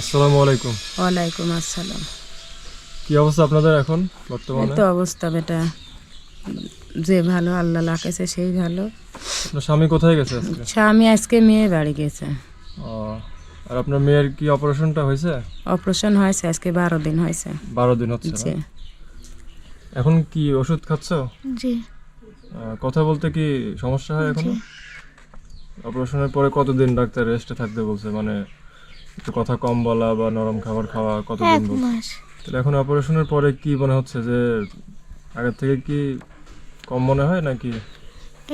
আসসালামু আলাইকুম। ওয়ালাইকুম আসসালাম। কি অবস্থা আপনাদের এখন বর্তমানে? তো অবস্থা বেটা। যে ভালো আল্লাহ লাগাইছে সেই ভালো। আপনার স্বামী কোথায় গেছে আজকে? স্বামী আজকে মেয়ে বাড়ি গেছে। ও, আর আপনার মেয়ের কি অপারেশনটা হয়েছে? অপারেশন হয়েছে আজকে বারো দিন হয়েছে। বারো দিন হচ্ছে জি। না? এখন কি ওষুধ খাচ্ছ? জি। আহ, কথা বলতে কি সমস্যা হয় এখন? অপারেশনের পরে কতদিন ডাক্তার রেস্টে থাকতে বলছে? মানে একটু কথা কম বলা বা নরম খাবার খাওয়া কতদিন মাস। তাহলে এখন অপারেশনের পরে কি মনে হচ্ছে যে আগের থেকে কি কম মনে হয় নাকি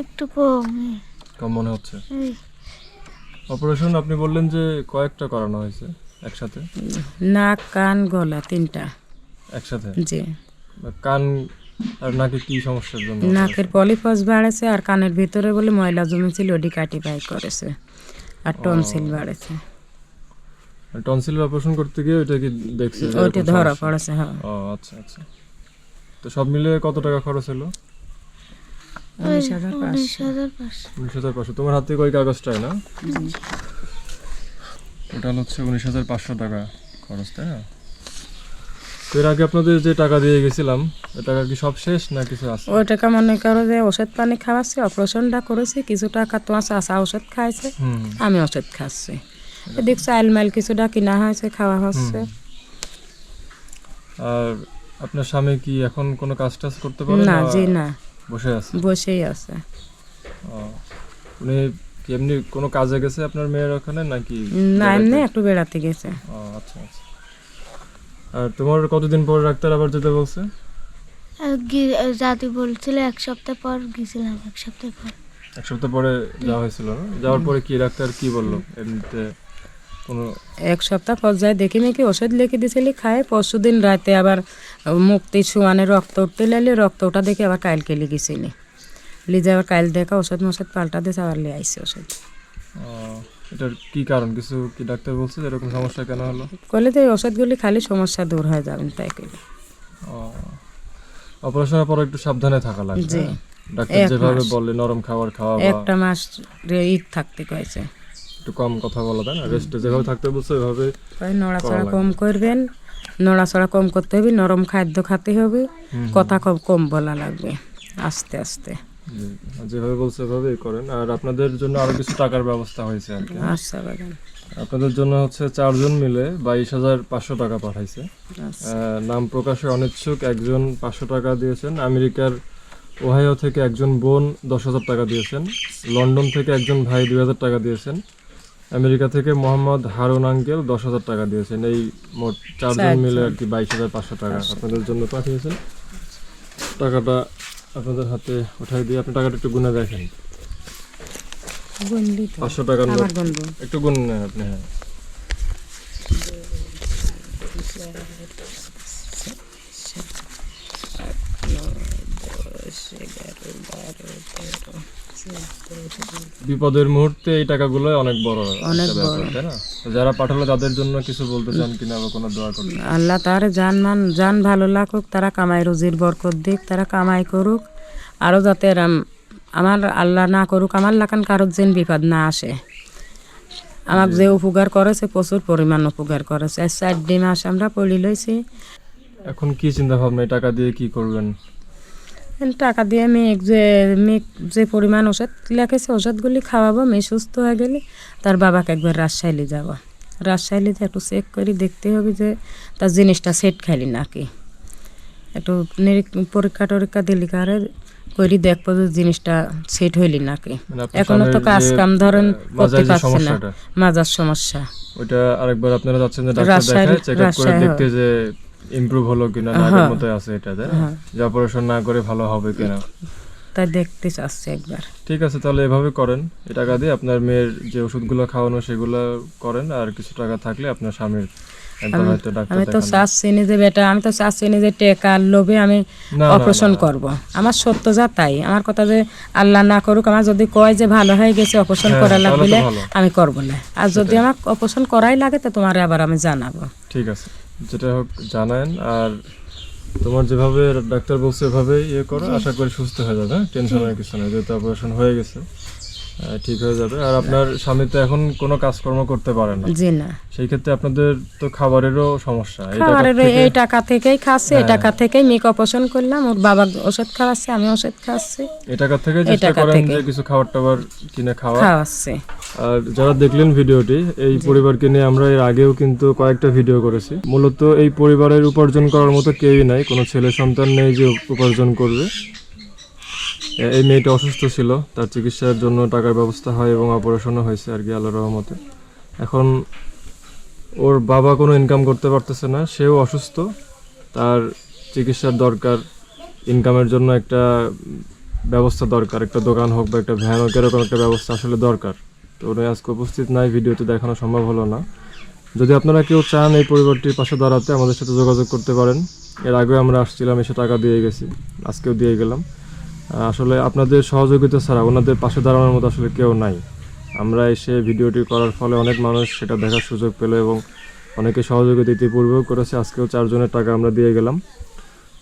একটু কম কম মনে হচ্ছে? অপারেশন আপনি বললেন যে কয়েকটা করানো হয়েছে একসাথে? নাক কান গলা তিনটা। একসাথে? জি। কান আর নাকে কি সমস্যার জন্য? নাকের পলিফস বাড়েছে আর কানের ভিতরে বলে ময়লা জমেছিল ওটি কাটি বাই করেছে। আর টনসিল বাড়েছে। টনসিল অপারেশন করতে গিয়ে ওইটা কি দেখছে যে ওইটা ধরা? পড়েছে হ্যাঁ। ও আচ্ছা আচ্ছা। তো সব মিলে কত টাকা খরচ হলো? উনিশ হাজার পাঁচশো। উনিশ হাজার পাঁচশো। তোমার হাতে ওই কাগজটাই না? ওটা হচ্ছে উনিশ হাজার পাঁচশো টাকা খরচ তাই না? তো এর আগে আপনাদের যে টাকা দিয়ে গেছিলাম ওই টাকা কি সব শেষ না কিছু আছে? ওই টাকা মনে করো যে ওষুধ পানি খাওয়াচ্ছি অপারেশনটা করেছি কিছু টাকা তোমার চাষা ওষুধ খাইছে আমি ওষুধ খাচ্ছি। এদিক চাইল মাইল কিছুটা কিনা হয়েছে খাওয়া হচ্ছে আর আপনার স্বামী কি এখন কোনো কাজ টাজ করতে পারে না জি না। বসে আছে? বসেই আছে। উনি কি এমনি কোনো কাজে গেছে আপনার মেয়ের ওখানে নাকি না এমনি একটু বেড়াতে গেছে। ও আচ্ছা আচ্ছা। আর তোমার কতদিন পর ডাক্তার আবার যেতে বলছে? জাতি বলছিল এক সপ্তাহ পর গেছিলাম এক সপ্তাহ পর। এক সপ্তাহ পরে যাওয়া হয়েছিল না? যাওয়ার পরে কি ডাক্তার কি বলল এমনিতে? কোনো এক সপ্তাহ পর্যায়ে দেখি নাকি ওষুধ লিখে দিয়েছিলি খায়। পরশু দিন রাতে আবার মুক্তি ছুয়ানে রক্ত উঠতে লাগলে রক্ত ওটা দেখে আবার কাইলকে লিখেছিলি। লিজে আবার কাইল দেখা ওষুধ মষুধ পাল্টা দিয়েছে আবার লিয়ে আইসে ওষুধ। এটার কি কারণ? কিছু কি ডাক্তার বলছে এরকম সমস্যা কেন হলো? করলে তো এই ওষুধগুলি খালি সমস্যা দূর হয়ে যাবেন তাই করি অপারেশনের পর একটু সাবধানে থাকা লাগবে। হ্যাঁ? ডাক্তার যেভাবে। বললে নরম খাবার খাওয়া একটা মাস রে ঈদ থাকতে কয়েছে একটু কম কথা বলা তাই না? রেস্টে যেভাবে থাকতে বলছে ওইভাবে নড়াচড়া কম করবেন নড়াচড়া কম করতে হবে নরম খাদ্য খেতে হবে কথা কম কম বলা লাগবে আস্তে আস্তে। যেভাবে বলছে ওইভাবেই করেন। আর আপনাদের জন্য আরও কিছু টাকার ব্যবস্থা হয়েছে আর কি আচ্ছা বাগান। আপনাদের জন্য হচ্ছে চারজন মিলে বাইশ হাজার পাঁচশো টাকা পাঠাইছে। আচ্ছা। নাম প্রকাশে অনিচ্ছুক একজন পাঁচশো টাকা দিয়েছেন। আমেরিকার ওহাইও থেকে একজন বোন দশ হাজার টাকা দিয়েছেন। লন্ডন থেকে একজন ভাই দুই হাজার টাকা দিয়েছেন। আমেরিকা থেকে মোহাম্মদ হারুন আঙ্কেল দশ হাজার টাকা দিয়েছেন। এই মোট চারজন। মিলে আর কি বাইশ হাজার পাঁচশো টাকা আপনাদের জন্য পাঠিয়েছেন। টাকাটা আপনাদের হাতে উঠাই দিয়ে আপনি টাকাটা একটু গুনে দেখেন। পাঁচশো টাকার নোট। একটু গুনে নেন আপনি হ্যাঁ। বিপদের মুহূর্তে এই টাকাগুলো অনেক বড় অনেক বড়। যারা পাঠালো তাদের জন্য কিছু বলতে চান কিনা বা কোনো দোয়া করতে আল্লাহ তার জান মান জান ভালো লাগুক তারা কামাই রুজির বরকত দিক তারা কামাই করুক। আরও যাতে আমার আল্লাহ না করুক আমার লাগান কারোর যেন বিপদ না আসে। আমাকে যে উপকার করেছে প্রচুর পরিমাণ উপকার করেছে। আর চারটি মাস আমরা পড়ি লইছি। এখন কি চিন্তা ভাবনা টাকা দিয়ে কি করবেন? টাকা দিয়ে মেয়ে যে মেয়ে যে পরিমাণ ওষুধ লেখেছে ওষুধগুলি খাওয়াবো মেয়ে সুস্থ হয়ে গেলে তার বাবাকে একবার রাজশাহী যাব। রাজশাহীতে একটু চেক করে দেখতে হবে যে তার জিনিসটা সেট খাইলি নাকি। একটু পরীক্ষা টরীক্ষা দিলি কারে করি দেখব যে জিনিসটা সেট হইলি নাকি। মানে এখনও তো কাজ কাম ধরেন করতে পারছি না। মাজার সমস্যা। ওইটা আরেকবার আপনারা যাচ্ছেন যে ডাক্তার দেখায় চেক আপ করে দেখতে যে ইমপ্রুভ হলো কিনা না আগের হ্যাঁ। মতো আছে এটা তাই না? হ্যাঁ। যে অপারেশন না করে ভালো হবে কিনা। তাই দেখতে চাচ্ছি একবার। ঠিক আছে তাহলে এভাবে করেন। এই টাকা দিয়ে আপনার মেয়ের যে ওষুধগুলো খাওয়ানো সেগুলো করেন। আর কিছু টাকা থাকলে আপনার স্বামীর আমি- তো যে বেটা আমি তো যে টেকার লোভে আমি অপারেশন করব। আমার সত্য যা তাই। আমার কথা যে আল্লাহ না করুক আমার যদি কয় যে ভালো হয়ে গেছে অপারেশন হ্যাঁ, করা লাগবে আমি করব না। আর যদি আমার অপারেশন করাই লাগে তো তোমার আবার আমি জানাব। ঠিক আছে। যেটা হোক জানান আর তোমার যেভাবে ডাক্তার বলছে এভাবে ইয়ে করো আশা করি সুস্থ হয়ে যাবে টেনশন টেনশনের কিছু নেই যেহেতু অপারেশন হয়ে গেছে। ঠিক হয়ে যাবে। আর আপনার স্বামী তো এখন কোনো কাজকর্ম করতে পারে না। জি না। সেই ক্ষেত্রে আপনাদের তো খাবারেরও সমস্যা। খাবারের এই টাকা থেকেই খাচ্ছে এই হ্যাঁ। টাকা থেকেই মেক অপারেশন করলাম ওর বাবা ওষুধ খাওয়াচ্ছে আমি ওষুধ খাওয়াচ্ছি। এই টাকা থেকে চেষ্টা করেন যে কিছু খাবার টাবার কিনে খাওয়া। খাওয়াচ্ছে। আর যারা দেখলেন ভিডিওটি এই পরিবারকে নিয়ে আমরা এর আগেও কিন্তু কয়েকটা ভিডিও করেছি। মূলত এই পরিবারের উপার্জন করার মতো কেউই নাই কোনো ছেলে সন্তান নেই যে উপার্জন করবে। এই মেয়েটা অসুস্থ ছিল। তার চিকিৎসার জন্য টাকার ব্যবস্থা হয় এবং অপারেশনও হয়েছে আর কি আল্লাহ রহমতে। এখন ওর বাবা কোনো ইনকাম করতে পারতেছে না, সেও অসুস্থ। তার চিকিৎসার দরকার ইনকামের জন্য একটা ব্যবস্থা দরকার, একটা দোকান হোক বা একটা ভ্যান হোক, এরকম একটা ব্যবস্থা আসলে দরকার। তো উনি আজকে উপস্থিত নাই, ভিডিওতে দেখানো সম্ভব হলো না। যদি আপনারা কেউ চান এই পরিবারটির পাশে দাঁড়াতে, আমাদের সাথে যোগাযোগ করতে পারেন। এর আগে আমরা আসছিলাম, এসে টাকা দিয়ে গেছি, আজকেও দিয়ে গেলাম। আসলে আপনাদের সহযোগিতা ছাড়া ওনাদের পাশে দাঁড়ানোর মতো আসলে কেউ নাই। আমরা এসে ভিডিওটি করার ফলে অনেক মানুষ সেটা দেখার সুযোগ পেল এবং অনেকে সহযোগিতা ইতিপূর্বেও করেছে। আজকেও চারজনের টাকা আমরা দিয়ে গেলাম।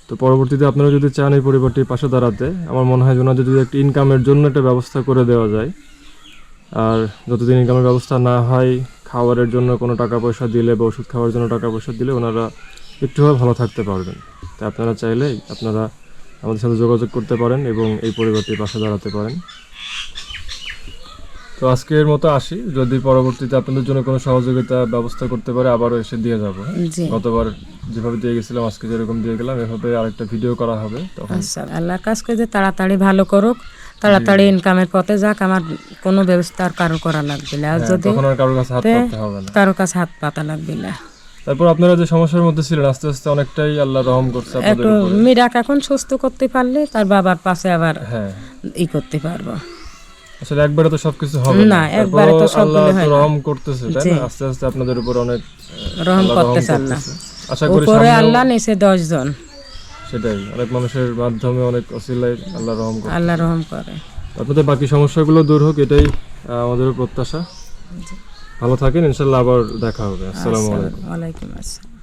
তো পরবর্তীতে আপনারা যদি চান এই পরিবারটির পাশে দাঁড়াতে, আমার মনে হয় ওনাদের যদি একটা ইনকামের জন্য একটা ব্যবস্থা করে দেওয়া যায়, আর যতদিন ইনকামের ব্যবস্থা না হয়, খাবারের জন্য কোনো টাকা পয়সা দিলে বা ওষুধ খাওয়ার জন্য টাকা পয়সা দিলে ওনারা একটুভাবে ভালো থাকতে পারবেন। তাই আপনারা চাইলেই আপনারা আমাদের সাথে যোগাযোগ করতে পারেন এবং এই পরিবারটির পাশে দাঁড়াতে পারেন। তো আজকের মতো আসি। যদি পরবর্তীতে আপনাদের জন্য কোনো সহযোগিতা ব্যবস্থা করতে পারে আবারও এসে দিয়ে যাব? গতবার যেভাবে দিয়ে গেছিলাম আজকে যেরকম দিয়ে গেলাম এভাবে আরেকটা ভিডিও করা হবে তখন। আচ্ছা কাজ করে যে তাড়াতাড়ি ভালো করুক তাড়াতাড়ি ইনকামের পথে যাক আমার কোনো ব্যবস্থা আর কারও করা লাগবে না। আর হ্যাঁ, যদি কারোর কারও কাছে হাত পাতা লাগবে না। তারপর আপনারা যে সমস্যার মধ্যে ছিলেন আস্তে আস্তে অনেকটাই আল্লাহ রহম করছে একটু এখন সুস্থ করতে পারলে তার বাবার পাশে আবার হ্যাঁ। ই করতে পারব। আসলে একবারে তো সবকিছু হবে না, একবারে তো হয় রহম করতেছে তাই না? আস্তে আস্তে আপনাদের উপর অনেক রহম করতেছে। আল্লাহ আশা করি উপরে আল্লাহ নিচে দশ জন। সেটাই অনেক মানুষের মাধ্যমে অনেক অসিলায় আল্লাহ রহম করে আল্লাহ রহম করে। আপনাদের বাকি সমস্যাগুলো দূর হোক এটাই আমাদের প্রত্যাশা। ভালো থাকেন ইনশাল্লাহ আবার দেখা হবে। আসসালামু আলাইকুম। ওয়ালাইকুম আসসালাম।